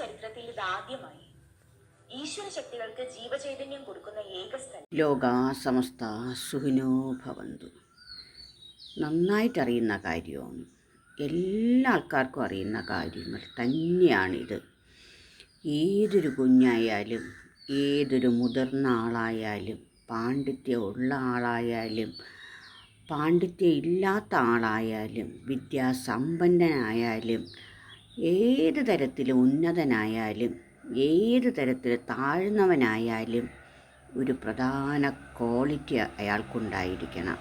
ചരിത്രത്തിൽ ഇതാദ്യമായി ഈശ്വര ശക്തികൾക്ക് ജീവചൈതന്യം കൊടുക്കുന്ന ഏക സ്ഥലം. ലോക സമസ്ത സുഖിനോ ഭവന്തു. നന്നായിട്ടറിയുന്ന കാര്യമാണ് എല്ലാ ആൾക്കാർക്കും അറിയുന്ന കാര്യങ്ങൾ തന്നെയാണിത്. ഏതൊരു കുഞ്ഞായാലും ഏതൊരു മുതിർന്ന ആളായാലും പാണ്ഡിത്യം ഉള്ള ആളായാലും പാണ്ഡിത്യം ഇല്ലാത്ത ആളായാലും വിദ്യാസമ്പന്നനായാലും ഏത് തരത്തിൽ ഉന്നതനായാലും ഏത് തരത്തിൽ താഴ്ന്നവനായാലും ഒരു പ്രധാന ക്വാളിറ്റി അയാൾക്കുണ്ടായിരിക്കണം.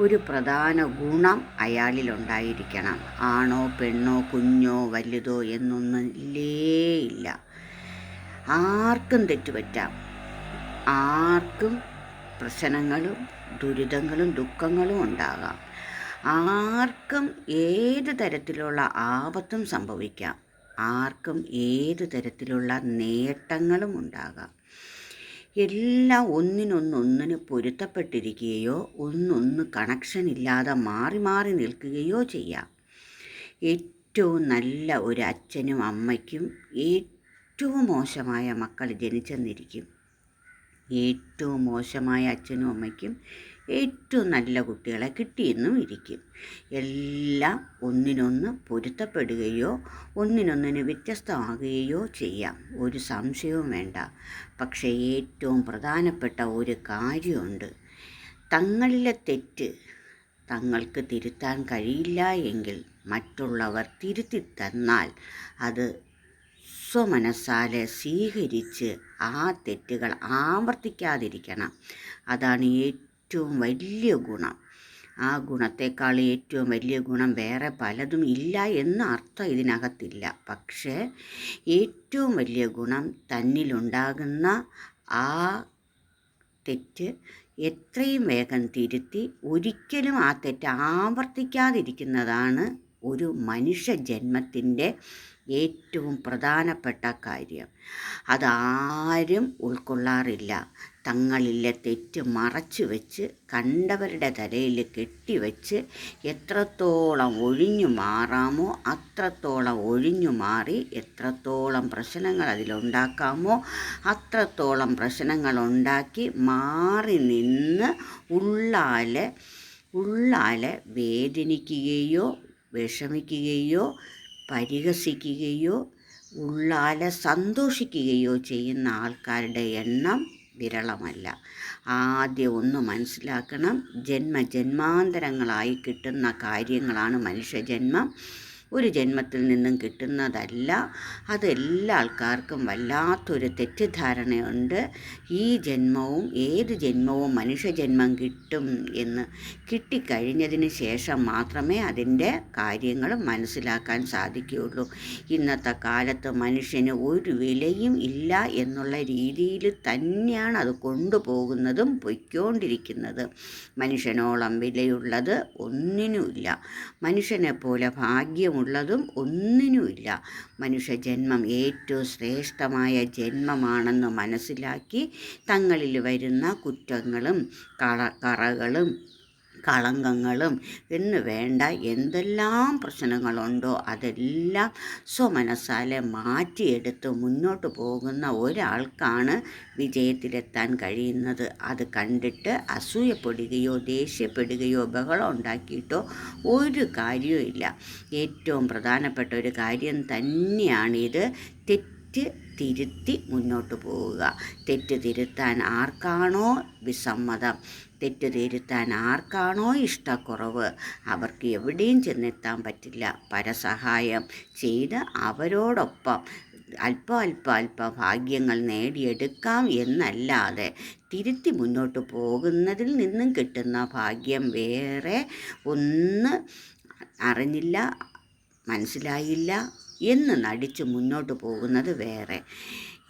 ഒരു പ്രധാന ഗുണം അയാളിലുണ്ടായിരിക്കണം. ആണോ പെണ്ണോ കുഞ്ഞോ വലുതോ എന്നൊന്നും ഇല്ലേ ഇല്ല ആർക്കും തെറ്റുപറ്റാം. ആർക്കും പ്രശ്നങ്ങളും ദുരിതങ്ങളും ദുഃഖങ്ങളും ഉണ്ടാകാം. ആർക്കും ഏത് തരത്തിലുള്ള ആപത്തും സംഭവിക്കാം. ആർക്കും ഏത് തരത്തിലുള്ള നേട്ടങ്ങളും ഉണ്ടാകാം. എല്ലാം ഒന്നിനൊന്നൊന്നിന് പൊരുത്തപ്പെട്ടിരിക്കുകയോ ഒന്നൊന്ന് കണക്ഷൻ ഇല്ലാതെ മാറി മാറി നിൽക്കുകയോ ചെയ്യാം. ഏറ്റവും നല്ല ഒരു അച്ഛനും അമ്മയ്ക്കും ഏറ്റവും മോശമായ മക്കൾ ജനിച്ചെന്നിരിക്കും. ഏറ്റവും മോശമായ അച്ഛനും അമ്മയ്ക്കും ഏറ്റവും നല്ല കുട്ടികളെ കിട്ടിയെന്നും ഇരിക്കും. എല്ലാം ഒന്നിനൊന്ന് പൊരുത്തപ്പെടുകയോ ഒന്നിനൊന്നിന് വ്യത്യസ്തമാകുകയോ ചെയ്യാം. ഒരു സംശയവും വേണ്ട. പക്ഷേ ഏറ്റവും പ്രധാനപ്പെട്ട ഒരു കാര്യമുണ്ട്. തങ്ങളിലെ തെറ്റ് തങ്ങൾക്ക് തിരുത്താൻ കഴിയില്ല എങ്കിൽ മറ്റുള്ളവർ തിരുത്തി തന്നാൽ അത് സ്വമനസ്സാലെ സ്വീകരിച്ച് ആ തെറ്റുകൾ ആവർത്തിക്കാതിരിക്കണം. അതാണ് ഏറ്റവും വലിയ ഗുണം. ആ ഗുണത്തെക്കാൾ ഏറ്റവും വലിയ ഗുണം വേറെ പലതും ഇല്ല എന്ന അർത്ഥം ഇതിനകത്തില്ല. പക്ഷേ ഏറ്റവും വലിയ ഗുണം തന്നിലുണ്ടാകുന്ന ആ തെറ്റ് എത്രയും വേഗം തിരുത്തി ഒരിക്കലും ആ തെറ്റ് ആവർത്തിക്കാതിരിക്കുന്നതാണ് ഒരു മനുഷ്യ ജന്മത്തിന്റെ ഏറ്റവും പ്രധാനപ്പെട്ട കാര്യം. അതാരും ഉൾക്കൊള്ളാറില്ല. തങ്ങളിലെ തെറ്റ് മറച്ചു വെച്ച് കണ്ടവരുടെ തലയിൽ കെട്ടിവെച്ച് എത്രത്തോളം ഒഴിഞ്ഞു മാറാമോ അത്രത്തോളം ഒഴിഞ്ഞു മാറി എത്രത്തോളം പ്രശ്നങ്ങൾ അതിലുണ്ടാക്കാമോ അത്രത്തോളം പ്രശ്നങ്ങൾ ഉണ്ടാക്കി മാറി നിന്ന് ഉള്ളാലെ ഉള്ളാലെ വേദനിക്കുകയോ വിഷമിക്കുകയോ പരിഹസിക്കുകയോ ഉള്ളാലെ സന്തോഷിക്കുകയോ ചെയ്യുന്ന ആൾക്കാരുടെ എണ്ണം വിരളമല്ല. ആദ്യം ഒന്ന് മനസ്സിലാക്കണം. ജന്മ ജന്മാന്തരങ്ങളായി കിട്ടുന്ന കാര്യങ്ങളാണ് മനുഷ്യജന്മം. ഒരു ജന്മത്തിൽ നിന്നും കിട്ടുന്നതല്ല. അത് എല്ലാ ആൾക്കാർക്കും വല്ലാത്തൊരു തെറ്റിദ്ധാരണയുണ്ട്. ഈ ജന്മവും ഏത് ജന്മവും മനുഷ്യജന്മം കിട്ടും എന്ന് കിട്ടിക്കഴിഞ്ഞതിന് ശേഷം മാത്രമേ അതിന്റെ കാര്യങ്ങൾ മനസ്സിലാക്കാൻ സാധിക്കുകയുള്ളൂ. ഇന്നത്തെ കാലത്ത് മനുഷ്യന് ഒരു വിലയും ഇല്ല എന്നുള്ള രീതിയിൽ തന്നെയാണ് അത് കൊണ്ടുപോകുന്നതും പൊയ്ക്കൊണ്ടിരിക്കുന്നത്. മനുഷ്യനോളം വിലയുള്ളത് ഒന്നിനുമില്ല മനുഷ്യനെ പോലെ ഭാഗ്യമുള്ളതും ഒന്നിനുമില്ല. മനുഷ്യജന്മം ഏറ്റവും ശ്രേഷ്ഠമായ ജന്മമാണെന്ന് മനസ്സിലാക്കി തങ്ങളിൽ വരുന്ന കുറ്റങ്ങളും കള കറകളും കളങ്കങ്ങളും എന്ന് വേണ്ട എന്തെല്ലാം പ്രശ്നങ്ങളുണ്ടോ അതെല്ലാം സ്വമനസ്സാലെ മാറ്റിയെടുത്ത് മുന്നോട്ട് പോകുന്ന ഒരാൾക്കാണ് വിജയത്തിലെത്താൻ കഴിയുന്നത്. അത് കണ്ടിട്ട് അസൂയപ്പെടുകയോ ദേഷ്യപ്പെടുകയോ ബഹളം ഉണ്ടാക്കിയിട്ടോ ഒരു കാര്യവും ഇല്ല ഏറ്റവും പ്രധാനപ്പെട്ട ഒരു കാര്യം തന്നെയാണിത്. തെറ്റ് തിരുത്തി മുന്നോട്ട് പോവുക. തെറ്റ് തിരുത്താൻ ആർക്കാണോ വിസമ്മതം? തെറ്റ് തിരുത്താൻ ആർക്കാണോ ഇഷ്ടക്കുറവ്? അവർക്ക് എവിടെയും ചെന്നെത്താൻ പറ്റില്ല. പരസഹായം ചെയ്ത് അവരോടൊപ്പം അല്പം അല്പ അല്പ ഭാഗ്യങ്ങൾ നേടിയെടുക്കാം എന്നല്ലാതെ തിരുത്തി മുന്നോട്ട് പോകുന്നതിൽ നിന്നും കിട്ടുന്ന ഭാഗ്യം വേറെ ഒന്ന് അറിഞ്ഞില്ല മനസ്സിലായില്ല എന്ന് നടിച്ച് മുന്നോട്ട് പോകുന്നത് വേറെ.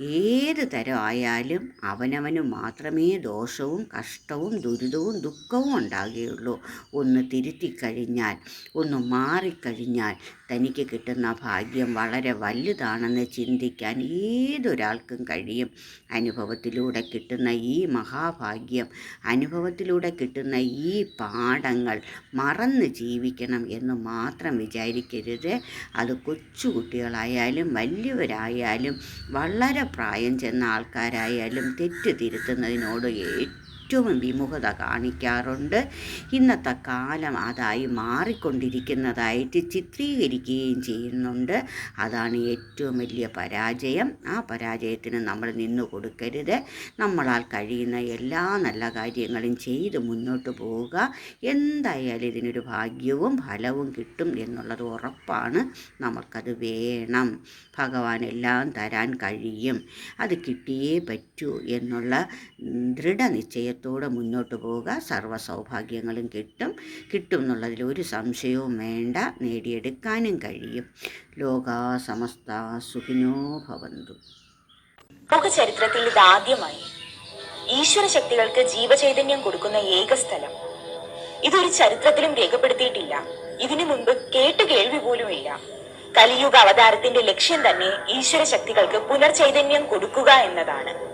ഏത് തരം ആയാലും അവനവന് മാത്രമേ ദോഷവും കഷ്ടവും ദുരിതവും ദുഃഖവും ഉണ്ടാകുകയുള്ളൂ. ഒന്ന് തിരുത്തിക്കഴിഞ്ഞാൽ ഒന്ന് മാറിക്കഴിഞ്ഞാൽ തനിക്ക് കിട്ടുന്ന ഭാഗ്യം വളരെ വലുതാണെന്ന് ചിന്തിക്കാൻ ഏതൊരാൾക്കും കഴിയും. അനുഭവത്തിലൂടെ കിട്ടുന്ന ഈ മഹാഭാഗ്യം അനുഭവത്തിലൂടെ കിട്ടുന്ന ഈ പാഠങ്ങൾ മറന്ന് ജീവിക്കണം എന്ന് മാത്രം വിചാരിക്കരുത്. അത് കൊച്ചുകുട്ടികളായാലും വലിയവരായാലും വളരെ പ്രായം ചെന്ന ആൾക്കാരായാലും തെറ്റ് തിരുത്തുന്നതിനോട് ഏറ്റവും വിമുഖത കാണിക്കാറുണ്ട്. ഇന്നത്തെ കാലം അതായി മാറിക്കൊണ്ടിരിക്കുന്നതായിട്ട് ചിത്രീകരിക്കുകയും ചെയ്യുന്നുണ്ട്. അതാണ് ഏറ്റവും വലിയ പരാജയം. ആ പരാജയത്തിന് നമ്മൾ നിന്നു കൊടുക്കരുത്. നമ്മളാൽ കഴിയുന്ന എല്ലാ നല്ല കാര്യങ്ങളും ചെയ്ത് മുന്നോട്ട് പോവുക. എന്തായാലും ഇതിനൊരു ഭാഗ്യവും ഫലവും കിട്ടും എന്നുള്ളത് ഉറപ്പാണ്. നമുക്കത് വേണം. ഭഗവാൻ എല്ലാം തരാൻ കഴിയും. അത് കിട്ടിയേ പറ്റൂ എന്നുള്ള ഉം, ദൃഢനിശ്ചയത്തോടെ മുന്നോട്ട് പോവുക. സർവ സൗഭാഗ്യങ്ങളും കിട്ടും. കിട്ടും എന്നുള്ളതിൽ ഒരു സംശയവും വേണ്ട. നേടിയെടുക്കാനും കഴിയും. ലോകാ സമസ്ത സുഖിനോ ഭവന്തു. ലോക ചരിത്രത്തിൽ ഇതാദ്യമായി ഈശ്വര ശക്തികൾക്ക് ജീവചൈതന്യം കൊടുക്കുന്ന ഏക സ്ഥലം. ഇതൊരു ചരിത്രത്തിലും രേഖപ്പെടുത്തിയിട്ടില്ല. ഇതിനു മുൻപ് കേട്ട് കേൾവി പോലും ഇല്ല. കലിയുഗ അവതാരത്തിന്റെ ലക്ഷ്യം തന്നെ ഈശ്വര ശക്തികൾക്ക് പുനർചൈതന്യം കൊടുക്കുക എന്നതാണ്.